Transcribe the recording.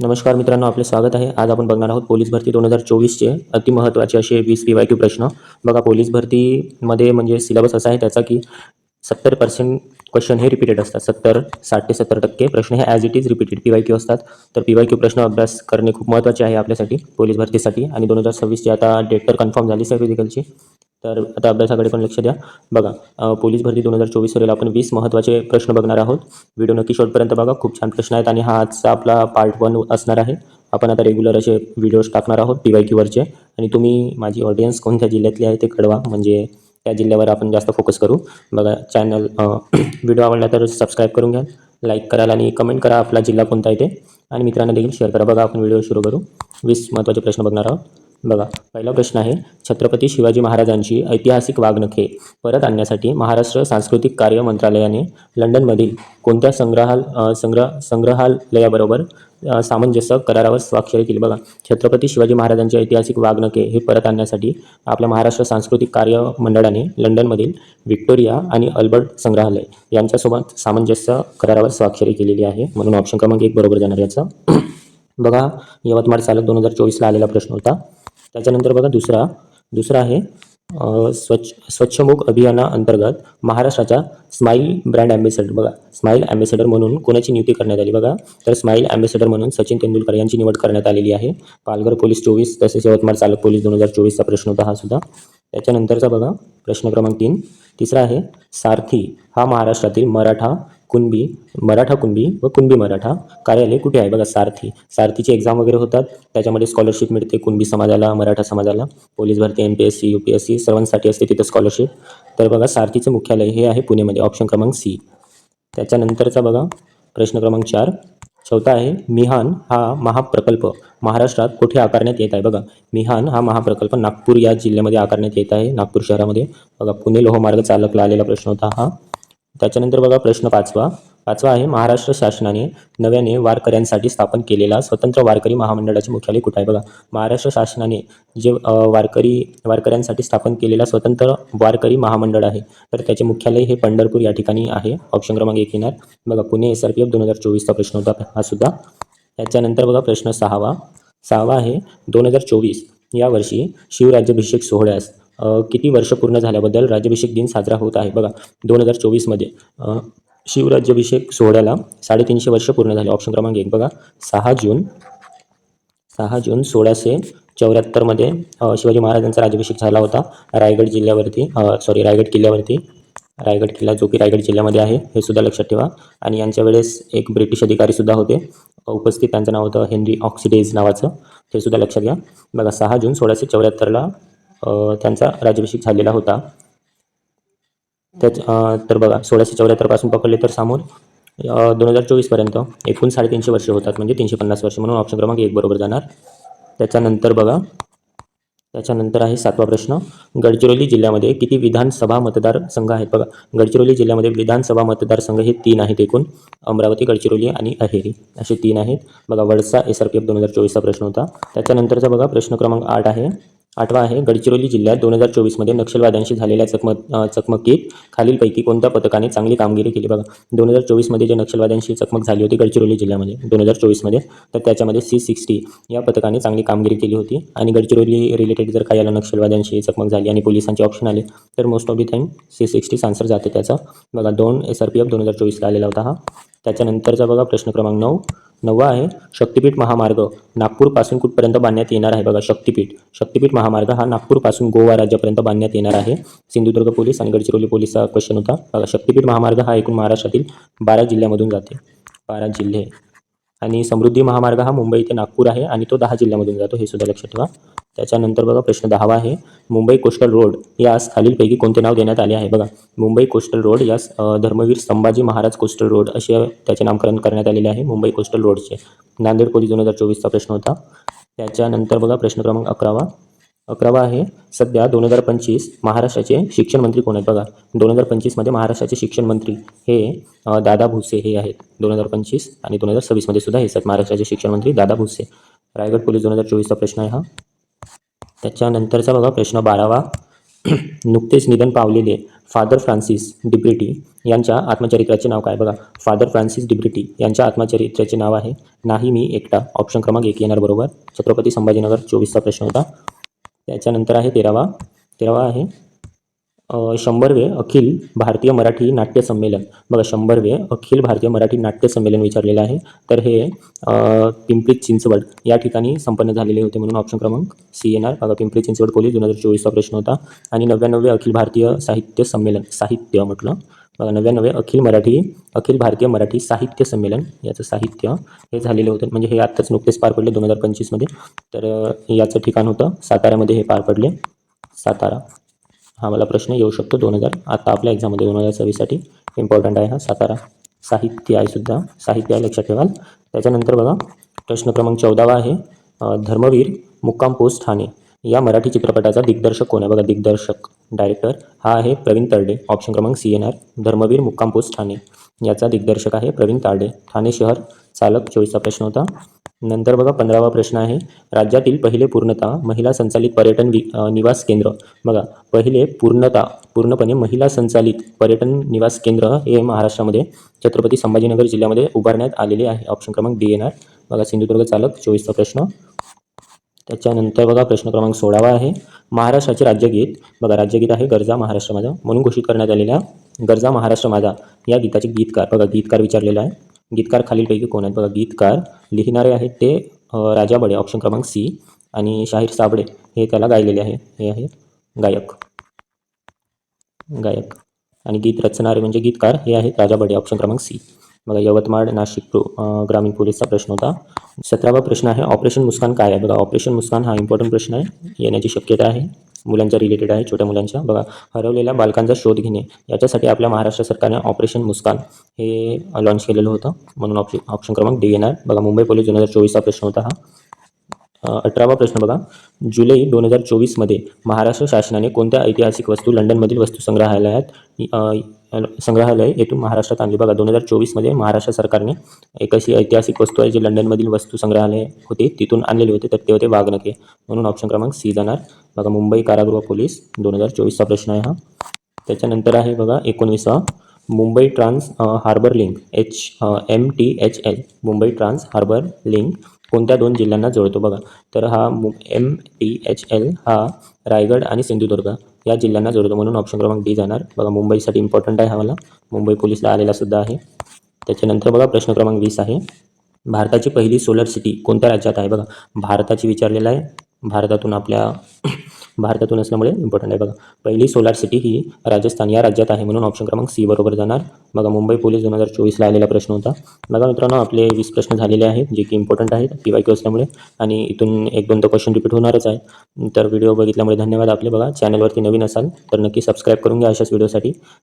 नमस्कार मित्रांनो आपले स्वागत आहे. आज आपण बघणार आहोत पोलीस भरती दोन हजार चोवीसचे अतिमहत्त्वाचे असे वीस पी वाय क्यू प्रश्न. बघा पोलीस भरतीमध्ये म्हणजे सिलेबस असा आहे त्याचा की सत्तर पर्सेंट क्वेश्चन हे रिपीटेड असतात. सत्तर साठ ते सत्तर टक्के प्रश्न हे as it is repeated P Y Q असतात. तर पी वाय क्यू प्रश्न अभ्यास करणे खूप महत्त्वाचे आहे आपल्यासाठी पोलीस भरतीसाठी. आणि दोन हजार सव्वीसची आता डेट तर कन्फर्म झाली आहे फिजिकलची तर आता अभ्यासाकडे पण लक्ष द्या. बघा पोलीस भरती दोन हजार चोवीस वरील आपण वीस महत्त्वाचे प्रश्न बघणार आहोत. व्हिडिओ नक्की शॉर्टपर्यंत बघा खूप छान प्रश्न आहेत आणि हा आजचा आपला पार्ट वन असणार आहे. आपण आता रेग्युलर असे व्हिडिओज टाकणार आहोत पी वाय क्यूवरचे आणि तुम्ही माझी ऑडियन्स कोणत्या जिल्ह्यातली आहे ते कळवा म्हणजे त्या जिल्ह्यावर आपण जास्त फोकस करू. बघा चॅनल व्हिडिओ आवडला तर सबस्क्राईब करून घ्या. लाईक कराल आणि कमेंट करा आपला जिल्हा कोणता आहे ते. आणि मित्रांना देखील शेअर करा. बघा आपण व्हिडिओ सुरू करू. वीस महत्त्वाचे प्रश्न बघणार आहोत. बघा पहिला प्रश्न आहे छत्रपती शिवाजी महाराजांची ऐतिहासिक वागणखे परत आणण्यासाठी महाराष्ट्र सांस्कृतिक कार्य मंत्रालयाने लंडनमधील कोणत्या संग्रहाल संग्रह संग्रहालयाबरोबर सामंजस्य करारावर स्वाक्षरी केली? बघा छत्रपती शिवाजी महाराजांची ऐतिहासिक वागणुके हे परत आणण्यासाठी आपल्या महाराष्ट्र सांस्कृतिक कार्य मंडळाने लंडनमधील व्हिक्टोरिया आणि अल्बर्ट संग्रहालय यांच्यासोबत सामंजस्य करारावर स्वाक्षरी केलेली आहे म्हणून ऑप्शन क्रमांक एक बरोबर जाणार याचा. बघा यवतमाळ चालक दोन हजार चोवीसला आलेला प्रश्न होता. त्याच्यानंतर बघा दुसरा दुसरा आहे स्वच्छ स्वच्छमुख अभियानाअंतर्गत महाराष्ट्राच्या स्माईल ब्रँड ॲम्बेसेडर बघा स्माईल ॲम्बेसेडर म्हणून कोणाची नियुक्ती करण्यात आली बघा. तर स्माईल ॲम्बेसेडर म्हणून सचिन तेंडुलकर यांची निवड करण्यात आलेली आहे. पालघर पोलीस चोवीस तसेच यवतमाळ चालक पोलीस दोन हजार चोवीसचा प्रश्न होता हा सुद्धा. त्याच्यानंतरचा बघा प्रश्न क्रमांक तीन तिसरा आहे सारथी हा महाराष्ट्रातील मराठा कुणबी मराठा कुणबी व कुणबी मराठा. कार्यालय कुठे आहे? बघा सारथी. सारथीची एक्झाम वगैरे होतात. त्याच्यामध्ये स्कॉलरशिप मिळते कुणबी समाजाला मराठा समाजाला. पोलीस भरती M P S C U P S C सर्वांसाठी असते तिथं स्कॉलरशिप तर बघा सारथीचं मुख्यालय हे आहे पुणेमध्ये ऑप्शन क्रमांक सी त्याच्यानंतरचा बघा प्रश्न क्रमांक चार. चौथा आहे मिहान हा महाप्रकल्प महाराष्ट्रात कुठे आकारण्यात येत आहे? बघा मिहान हा महाप्रकल्प नागपूर या जिल्ह्यामध्ये आकारण्यात येत आहे नागपूर शहरामध्ये. बघा पुणे लोहमार्ग चालकला आलेला प्रश्न होता हा. त्याच्यानंतर बघा प्रश्न पाचवा. पाचवा आहे महाराष्ट्र शासनाने नव्याने वारकऱ्यांसाठी स्थापन केलेला स्वतंत्र वारकरी महामंडळाचे मुख्यालय कुठे आहे बघा? महाराष्ट्र शासनाने जे वारकरी वारकऱ्यांसाठी स्थापन केलेला स्वतंत्र वारकरी महामंडळ आहे. तर त्याचे मुख्यालय हे पंढरपूर या ठिकाणी आहे. ऑप्शन क्रमांक एक येणार. बघा Pune S R P F दोन हजार चोवीसचा प्रश्न होता. हा सुद्धा. त्याच्यानंतर बघा प्रश्न सहावा. सहावा आहे दोन हजार चोवीस या वर्षी शिवराज्याभिषेक सोहळ्यास किती वर्ष पूर्ण झाल्याबद्दल राज्याभिषेक दिन साजरा होत आहे. बघा दोन हजार चोवीसमध्ये शिवराज्याभिषेक सोहळ्याला साडेतीनशे वर्ष पूर्ण झाले. ऑप्शन क्रमांक एक बघा. सहा जून सहा जून सोळाशे चौऱ्याहत्तरमध्ये शिवाजी महाराजांचा राज्याभिषेक झाला होता. रायगड जिल्ह्यावरती सॉरी रायगड किल्ल्यावरती. रायगड किल्ला जो की रायगड जिल्ह्यामध्ये आहे हे सुद्धा लक्षात ठेवा. आणि यांच्या वेळेस एक ब्रिटिश अधिकारी सुद्धा होते. उपस्थित त्यांचं नाव होतं हेनरी ऑक्सिडेज नावाचं. हे सुद्धा लक्षात घ्या. बघा सहा जून सोळाशे चौऱ्याहत्तरला त्यांचा राज्याभिषेक झालेला होता. त्याच तर बघा सोळाशे चौऱ्याहत्तरपासून पकडले तर समोर दोन हजार चोवीसपर्यंत एकूण साडेतीनशे वर्ष होतात. म्हणजे तीनशे पन्नास वर्ष म्हणून ऑप्शन क्रमांक एक बरोबर जाणार. त्याच्यानंतर बघा त्याच्यानंतर आहे सातवा प्रश्न. गडचिरोली जिल्ह्यामध्ये किती विधानसभा मतदारसंघ आहेत? बघा गडचिरोली जिल्ह्यामध्ये विधानसभा मतदारसंघ हे तीन आहेत एकूण. अमरावती गडचिरोली आणि अहेरी असे तीन आहेत. बघा Wadsa S R P F दोन हजार चोवीसचा प्रश्न होता. त्याच्यानंतरचा बघा प्रश्न क्रमांक आठ आहे. आठवा आहे गडचिरोली जिल्ह्यात दोन हजार चोवीसमध्ये नक्षलवाद्यांशी झालेल्या चकमक चकमकीत खालीलपैकी कोणत्या पथकाने चांगली कामगिरी केली? बघा दोन हजार चोवीसमध्ये जे नक्षलवाद्यांशी चकमक झाली होती गडचिरोली जिल्ह्यामध्ये दोन हजार चोवीसमध्ये तर त्याच्यामध्ये सी सिक्स्टी या पथकाने चांगली कामगिरी केली होती. आणि गडचिरोली रिलेटेड जर काही आलं नक्षलवाद्यांशी चकमक झाली आणि पोलिसांचे ऑप्शन आले तर most of the time C सिक्स्टीच answer जाते त्याचा. बघा दोन एस आर पी एफ दोन हजार चोवीसला आलेला होता हा. त्याच्यानंतरचा बघा प्रश्न क्रमांक नऊ. नववा आहे शक्तिपीठ महामार्ग. नागपूरपासून कुठपर्यंत बांधण्यात येणार आहे बघा शक्तिपीठ. शक्तिपीठ महामार्ग हा नागपूरपासून गोवा राज्यापर्यंत बांधण्यात येणार आहे. सिंधुदुर्ग पोलीस आणि गडचिरोली पोलीसचा क्वेश्चन होता. बघा शक्तिपीठ महामार्ग हा एकूण महाराष्ट्रातील बारा जिल्ह्यामधून जाते. बारा जिल्हे. आणि समृद्धी महामार्ग हा मुंबई ते नागपूर आहे आणि तो दहा जिल्ह्यामधून जातो हे सुद्धा लक्षात ठेवा. त्याच्यानंतर बघा प्रश्न दहावा आहे. मुंबई कोस्टल रोड यास खालीलपैकी कोणते नाव देण्यात आले आहे? बघा मुंबई कोस्टल रोड यास धर्मवीर संभाजी महाराज कोस्टल रोड असे त्याचे नामकरण करण्यात आलेले आहे मुंबई कोस्टल रोडचे. नांदेड पोलीस दोन हजार चोवीसचा प्रश्न होता. त्याच्यानंतर बघा प्रश्न क्रमांक अकरावा. अकरावा आहे सध्या दोन हजार पंचवीस महाराष्ट्राचे शिक्षण मंत्री कोण आहेत बघा? दोन हजार पंचवीसमध्ये महाराष्ट्राचे शिक्षण मंत्री हे दादा भुसे हे आहेत. दोन हजार पंचवीस आणि दोन हजार सव्वीसमध्ये सुद्धा हेच आहेत महाराष्ट्राचे शिक्षण मंत्री दादा भुसे. रायगड पोलीस दोन हजार चोवीसचा प्रश्न आहे हा. त्याच्यानंतरचा बघा प्रश्न बारावा. नुकतेच निधन पावलेले फादर फ्रान्सिस डिब्रिटी यांच्या आत्मचरित्राचे नाव काय बघा? फादर फ्रान्सिस डिब्रिटी यांच्या आत्मचरित्राचे नाव आहे नाही मी एकटा. ऑप्शन क्रमांक एक येणार बरोबर. छत्रपती संभाजीनगर चोवीसचा प्रश्न होता. त्याच्यानंतर आहे तेरावा. तेरावा आहे शंभरवे अखिल भारतीय मराठी नाट्य संमेलन. बघा शंभरवे अखिल भारतीय मराठी नाट्य संमेलन विचारलेलं आहे. तर हे पिंपरी चिंचवड या ठिकाणी संपन्न झालेले होते म्हणून ऑप्शन क्रमांक सी येणार. बघा पिंपरी चिंचवड पोलीस दोन हजार चोवीसचा प्रश्न होता. आणि नव्याण्णवे अखिल भारतीय साहित्य संमेलन साहित्य म्हटलं. बघा नव्या अखिल मराठी अखिल भारतीय मराठी साहित्य संमेलन याचं साहित्य हे झालेलं होतं. म्हणजे हे आत्ताच नुकतेच पार पडले दोन हजार पंचवीसमध्ये. तर याचं ठिकाण होतं साताऱ्यामध्ये हे पार पडले. सातारा. हा मला प्रश्न येऊ शकतो. दोन हजार आता आपल्या एक्झाममध्ये दोन हजार सव्वीससाठी इम्पॉर्टंट आहे हा सातारा. साहित्य आहे सुद्धा. साहित्य आहे लक्षात ठेवाल. त्याच्यानंतर बघा प्रश्न क्रमांक चौदावा आहे. धर्मवीर मुक्काम पोस्ट ठाणे. या मराठी चित्रपटाचा दिग्दर्शक कोण आहे? बघा दिग्दर्शक. डायरेक्टर. हा आहे प्रवीण तरडे ऑप्शन क्रमांक C N R Dharmaveer Mukkam post Thane. याचा दिग्दर्शक आहे प्रवीण तारडे. ठाणे शहर चालक चोवीसचा प्रश्न होता. नंतर बघा पंधरावा प्रश्न आहे. राज्यातील पहिले पूर्णता महिला संचालित पर्यटन वि निवास केंद्र. बघा पहिले पूर्णता पूर्णपणे महिला संचालित पर्यटन निवास केंद्र हे महाराष्ट्रामध्ये छत्रपती संभाजीनगर जिल्ह्यामध्ये उभारण्यात आलेले आहे. ऑप्शन क्रमांक डी आर. बघा सिंधुदुर्ग चालक चोवीसचा प्रश्न. त्याच्यानंतर बघा प्रश्न क्रमांक सोळावा आहे. महाराष्ट्राचे राज्यगीत. बघा राज्यगीत आहे गरजा महाराष्ट्र माझा म्हणून घोषित करण्यात आलेल्या गरजा महाराष्ट्र माझा या गीताचे गीतकार. बघा गीतकार विचारलेला आहे. गीतकार खालीलपैकी कोण आहेत? बघा गीतकार लिहिणारे आहेत ते राजा बडे ऑप्शन क्रमांक सी आणि शाहीर साबळे हे त्याला गायलेले आहे. हे आहे गायक. गायक. आणि गीत रचणारे म्हणजे गीतकार हे आहेत राजा बडे ऑप्शन क्रमांक सी बघा यवतमाळ नाशिक ग्रामीण पोलीसचा प्रश्न होता. सतरावा प्रश्न आहे ऑपरेशन मुस्कान काय आहे? बघा ऑपरेशन मुस्कान हा इम्पॉर्टंट प्रश्न आहे. येण्याची शक्यता आहे. मुलांच्या रिलेटेड आहे छोट्या मुलांच्या. बघा हरवलेल्या बालकांचा शोध घेणे. याच्यासाठी आपल्या महाराष्ट्र सरकारने ऑपरेशन मुस्कान हे लॉन्च केलेलं होतं. म्हणून ऑप्शन ऑप्शन क्रमांक डी येणार. बघा मुंबई पोलीस दोन हजार चोवीसचा प्रश्न होता हा. अठरावा प्रश्न बघा. जुलै दोन हजार चोवीसमध्ये महाराष्ट्र शासनाने कोणत्या ऐतिहासिक वस्तू लंडनमधील वस्तू संग्रहालयात संग्रहालय येथून महाराष्ट्रात आणली. बघा दोन हजार चोवीसमध्ये महाराष्ट्र सरकारने एक अशी ऐतिहासिक वस्तू आहे जी लंडनमधील वस्तू संग्रहालय होती तिथून आणलेले होते तर ते होते वाघनखे म्हणून ऑप्शन क्रमांक सी जाणार. बघा मुंबई कारागृह पोलीस दोन हजार चोवीसचा प्रश्न आहे हा. त्याच्यानंतर आहे बघा एकोणवीसा Mumbai trans harbour link H M T H L. Mumbai trans harbour link कोणत्या दोन जिल्ह्यांना जोडतो? बघा तर हा मु एम टी एच एल हा रायगड आणि सिंधुदुर्ग. या जिल्ह्यांना जोडतो म्हणून ऑप्शन क्रमांक डी जाणार. बघा मुंबईसाठी इम्पॉर्टंट आहे हा मला. मुंबई पोलीसला आलेला सुद्धा आहे. त्याच्यानंतर बघा प्रश्न क्रमांक वीस आहे. भारताची पहिली सोलर सिटी कोणत्या राज्यात आहे? बघा भारताची विचारलेलं आहे. भारतातून आपल्या भारतातून असल्यामुळे इम्पॉर्टंट आहे. बघा पहिली सोलार सिटी ही राजस्थान या राज्यात आहे म्हणून ऑप्शन क्रमांक सी बरोबर जाणार. बघा मुंबई पोलीस दोन हजार चोवीसला आलेला प्रश्न होता. बघा मित्रांनो आपले वीस प्रश्न झालेले आहेत जे की इम्पॉर्टंट आहेत पी वाय क्यू असल्यामुळे. आणि इथून एक दोन तर क्वेश्चन रिपीट होणारच आहे. तर व्हिडिओ बघितल्यामुळे धन्यवाद आपले. बघा चॅनलवरती नवीन असाल तर नक्की सबस्क्राईब करून घ्या अशाच व्हिडिओसाठी